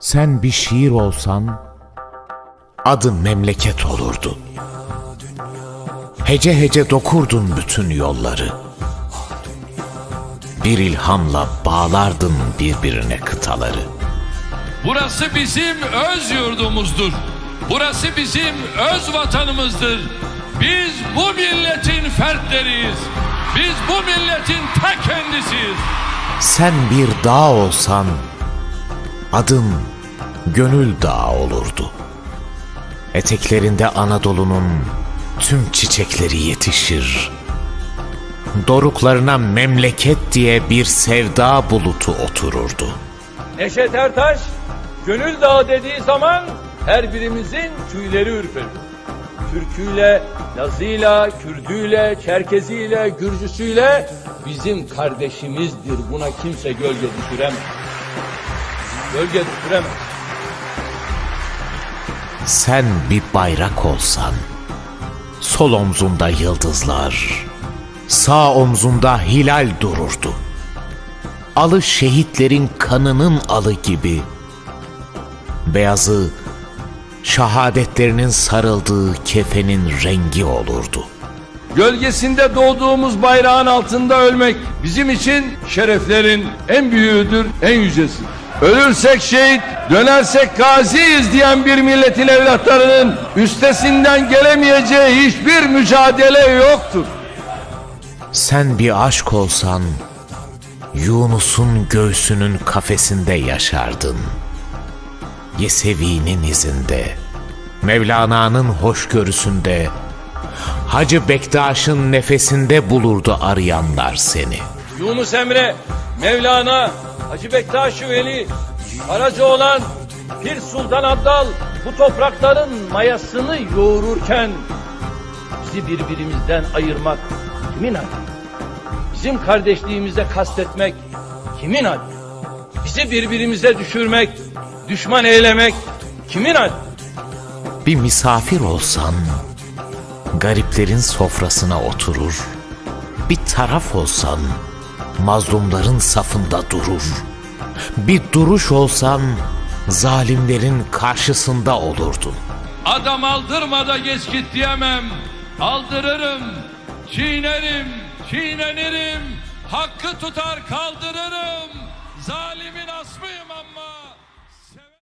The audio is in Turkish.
Sen bir şiir olsan, adın memleket olurdu. Hece hece dokurdun bütün yolları. Bir ilhamla bağlardın birbirine kıtaları. Burası bizim öz yurdumuzdur. Burası bizim öz vatanımızdır. Biz bu milletin fertleriyiz. Biz bu milletin ta kendisiyiz. Sen bir dağ olsan, adın gönül dağı olurdu. Eteklerinde Anadolu'nun tüm çiçekleri yetişir. Doruklarına memleket diye bir sevda bulutu otururdu. Neşet Ertaş, Gönül Dağı dediği zaman her birimizin tüyleri ürperir. Türküyle, Lazıyla, Kürdüyle, Çerkeziyle, Gürcüsüyle bizim kardeşimizdir. Buna kimse gölge düşüremez. Gölge düşüremez. Sen bir bayrak olsan, sol omzunda yıldızlar, sağ omzunda hilal dururdu. Alı şehitlerin kanının alı gibi, beyazı şehadetlerinin sarıldığı kefenin rengi olurdu. Gölgesinde doğduğumuz bayrağın altında ölmek bizim için şereflerin en büyüğüdür, en yücesi. Ölürsek şehit, dönersek gaziyiz diyen bir milletin evlatlarının üstesinden gelemeyeceği hiçbir mücadele yoktur. Sen bir aşk olsan, Yunus'un göğsünün kafesinde yaşardın. Yesevi'nin izinde, Mevlana'nın hoşgörüsünde, Hacı Bektaş'ın nefesinde bulurdu arayanlar seni. Yunus Emre, Mevlana, Hacı Bektaş-ı Veli, Karacaoğlan, Pir Sultan Abdal bu toprakların mayasını yoğururken bizi birbirimizden ayırmak kimin haddi? Bizim kardeşliğimize kastetmek kimin haddi? Bizi birbirimize düşürmek, düşman eylemek kimin haddi? Bir misafir olsan, gariplerin sofrasına oturur. Bir taraf olsan, mazlumların safında durur. Bir duruş olsan, zalimlerin karşısında olurdun. Adam aldırma da geç git diyemem. Aldırırım, çiğnerim, çiğnenirim. Hakkı tutar kaldırırım.